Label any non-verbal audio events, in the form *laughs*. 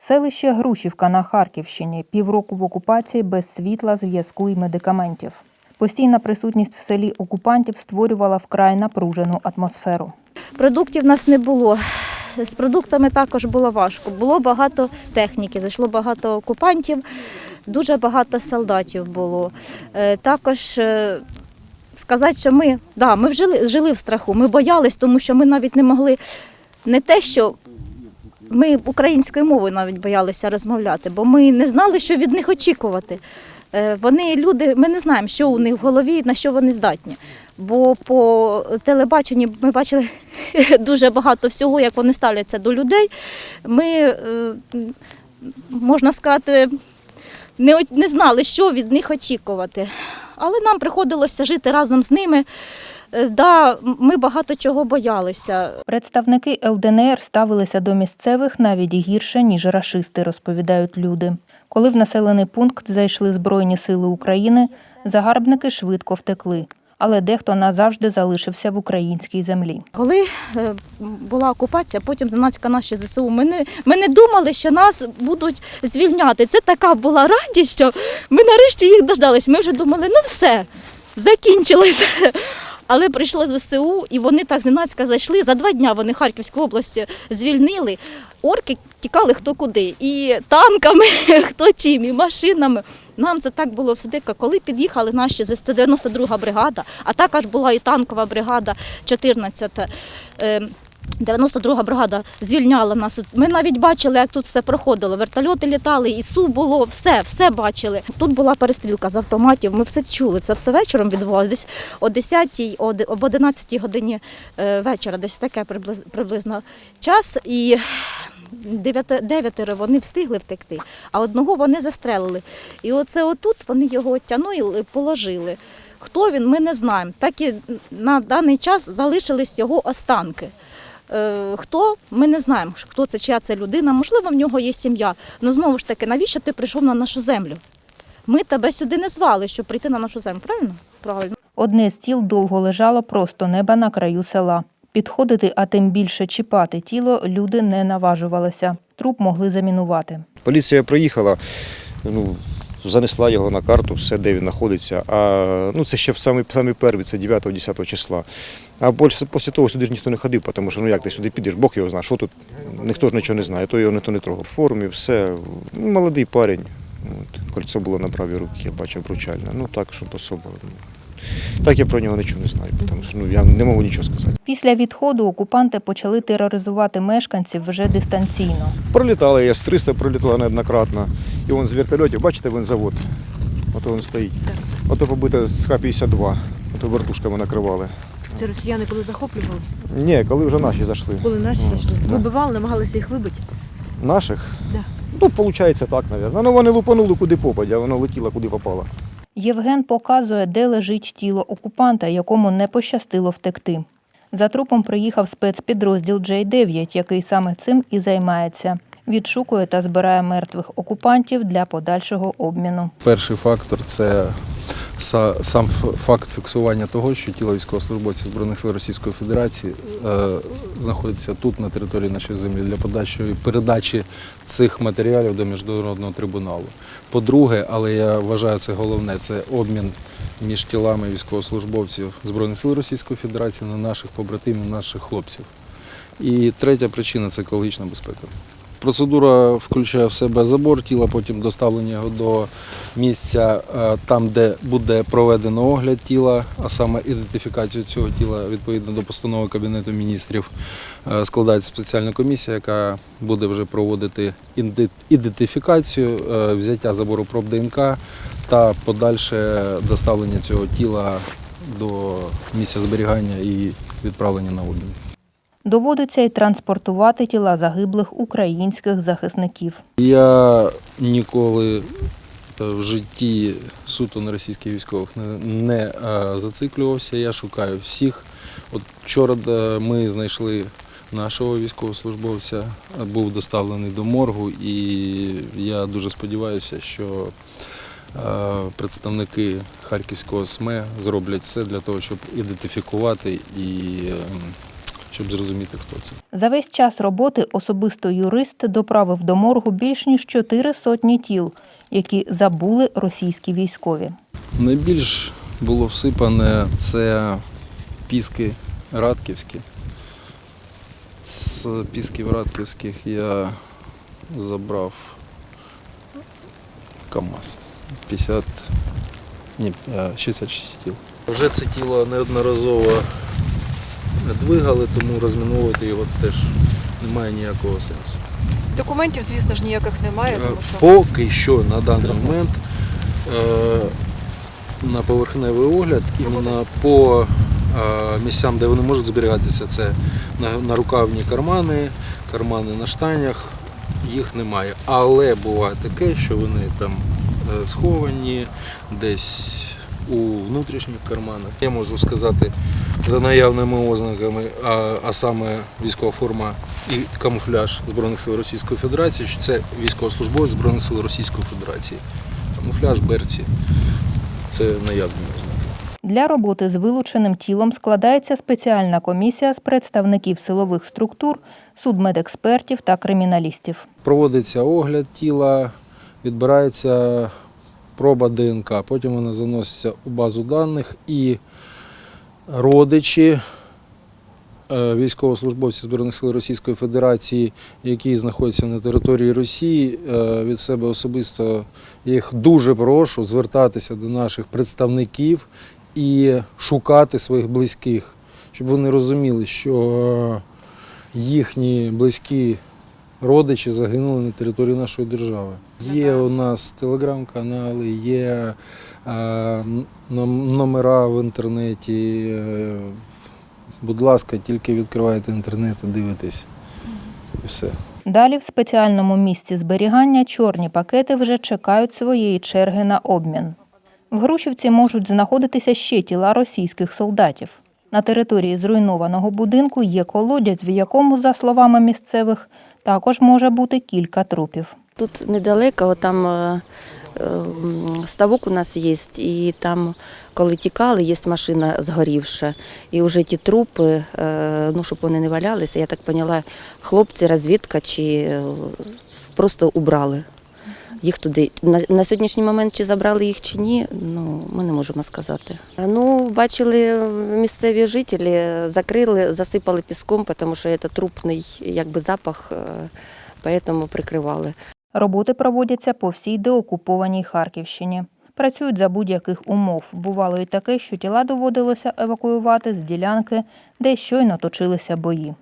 Селище Грушівка на Харківщині півроку в окупації без світла, зв'язку і медикаментів. Постійна присутність в селі окупантів створювала вкрай напружену атмосферу. Продуктів нас не було. З продуктами також було важко. Було багато техніки, зайшло багато окупантів, дуже багато солдатів було. Е, Також е, сказати, що ми, да, ми жили, жили в страху, ми боялись, тому що ми навіть не могли не те, що ми українською мовою навіть боялися розмовляти, бо ми не знали, що від них очікувати. Е, Вони люди, ми не знаємо, що у них в голові, на що вони здатні. Бо по телебаченні ми бачили *laughs* дуже багато всього, як вони ставляться до людей. Ми, е, можна сказати, не знали, що від них очікувати. Але нам приходилося жити разом з ними. Е, Да, ми багато чого боялися. Представники ЛДНР ставилися до місцевих навіть гірше, ніж рашисти, розповідають люди. Коли в населений пункт зайшли Збройні сили України, загарбники швидко втекли. Але дехто назавжди залишився в українській землі. Коли е, була окупація, потім зненацька наші ЗСУ, ми не, ми не думали, що нас будуть звільняти. Це така була радість, що ми нарешті їх дождались. Ми вже думали, ну все, закінчилося. Але прийшли ЗСУ, і вони так зненацька зайшли. За два дня вони Харківську область звільнили. Орки тікали хто куди. І танками, *laughs* хто чим, і машинами. Нам це так було все дико. Коли під'їхали наші з 192 бригада, а також була і танкова бригада 14. 92-га бригада звільняла нас. Ми навіть бачили, як тут все проходило. Вертольоти літали, і су було, все, все бачили. Тут була перестрілка з автоматів. Ми все чули. Це все вечором відбувалося. Десь о 10-й, об 11-й годині е, вечора, десь таке приблизно час. І дев'ятеро вони встигли втекти, а одного вони застрелили. І оце отут вони його тягнули, положили. Хто він, ми не знаємо. Так і на даний час залишились його останки. Е, Хто ми не знаємо, хто це, чия це людина. Можливо, в нього є сім'я. Ну знову ж таки, навіщо ти прийшов на нашу землю? Ми тебе сюди не звали, щоб прийти на нашу землю. Правильно? Правильно. Одне з тіл довго лежало просто неба на краю села. Підходити, а тим більше чіпати тіло люди не наважувалися. Труп могли замінувати. Поліція приїхала, ну, занесла його на карту, все, де він знаходиться. А ну, це ще в самі, перві, це 9-10 числа. А більше після того сюди ж ніхто не ходив, тому що ну як ти сюди підеш, Бог його знає, що тут, ніхто ж нічого не знає, то його ніхто не трогав. В формі, все. Ну, молодий парень. От, кольцо було на правій руці, я бачив обручальне. Ну так, щоб особо. Так я про нього нічого не знаю, тому що ну, я не можу нічого сказати. Після відходу окупанти почали тероризувати мешканців вже дистанційно. Пролітали, я з 300 пролітала неоднократно. І вон з вертольотів, бачите, він завод. Ото він стоїть. Ото побито з Х-52. Ото вертушками накривали. Це росіяни коли захоплювали, Ні, коли вже наші зайшли. коли наші Ну, зайшли. да. Вибивали, намагалися їх вибити. Наших? Да. Ну, виходить так, мабуть. Ну, вони лупанули куди попадя, а воно летіло куди попало. Євген показує, де лежить тіло окупанта, якому не пощастило втекти. За трупом приїхав спецпідрозділ J9, який саме цим і займається. Відшукує та збирає мертвих окупантів для подальшого обміну. Перший фактор це сам факт фіксування того, що тіло військовослужбовця Збройних сил Російської Федерації е, знаходиться тут, на території нашої землі, для подальшої передачі цих матеріалів до міжнародного трибуналу. По-друге, але я вважаю це головне, це обмін між тілами військовослужбовців Збройних сил Російської Федерації на наших побратимів, наших хлопців. І третя причина це екологічна безпека. Процедура включає в себе забор тіла, потім доставлення його до місця е, там, де буде проведено огляд тіла, а саме ідентифікацію цього тіла відповідно до постанови Кабінету міністрів. Е, Складається спеціальна комісія, яка буде вже проводити ідентифікацію, е, взяття забору проб ДНК та подальше доставлення цього тіла до місця зберігання і відправлення на обмін. Доводиться й транспортувати тіла загиблих українських захисників. Я ніколи е, в житті суто на російських військових не, е, зациклювався. Я шукаю всіх. От вчора е, ми знайшли нашого військовослужбовця, був доставлений до моргу, і я дуже сподіваюся, що представники Харківського СМЕ зроблять все для того, щоб ідентифікувати і щоб зрозуміти, хто це. За весь час роботи особисто юрист доправив до моргу більш ніж чотири сотні тіл, які забули російські військові. Найбільш було всипане це піски радківські. З пісків радківських я забрав КАМАЗ 50, ні, е, 66 тіл. Вже це тіло неодноразово двигали, тому розміновувати його теж немає ніякого сенсу. Документів, звісно ж, ніяких немає, Е, тому що Поки що на даний момент е, на поверхневий огляд іменно по е, місцям, де вони можуть зберігатися, це на, рукавні кармани, кармани на штанях, їх немає. Але буває таке, що вони там сховані десь у внутрішніх карманах. Я можу сказати за наявними ознаками, а, а саме військова форма і камуфляж Збройних сил Російської Федерації, що це військовослужбовець Збройних сил Російської Федерації. Камуфляж, берці це наявні ознаки. Для роботи з вилученим тілом складається спеціальна комісія з представників силових структур, судмедекспертів та криміналістів. Проводиться огляд тіла, відбирається проба ДНК, потім вона заноситься у базу даних і родичі е, військовослужбовців Збройних сил Російської Федерації, які знаходяться на території Росії, е, від себе особисто їх дуже прошу звертатися до наших представників і шукати своїх близьких, щоб вони розуміли, що е, їхні близькі родичі загинули на території нашої держави. Є у нас телеграм-канали, є е, номера в інтернеті. Е, Будь ласка, тільки відкривайте інтернет і дивитесь. І все. Далі в спеціальному місці зберігання чорні пакети вже чекають своєї черги на обмін. В Грушівці можуть знаходитися ще тіла російських солдатів. На території зруйнованого будинку є колодязь, в якому, за словами місцевих, також може бути кілька трупів. Тут недалеко, там е, е, ставок у нас є, і там, коли тікали, є машина згорівша. І вже ті трупи, е, ну, щоб вони не валялися, я так поняла, хлопці, розвідка чи просто убрали. Їх туди на, на сьогоднішній момент чи забрали їх чи ні, ну ми не можемо сказати. Ну, бачили місцеві жителі, закрили, засипали піском, тому що це трупний якби запах, е, тому прикривали. Роботи проводяться по всій деокупованій Харківщині. Працюють за будь-яких умов. Бувало і таке, що тіла доводилося евакуювати з ділянки, де щойно точилися бої.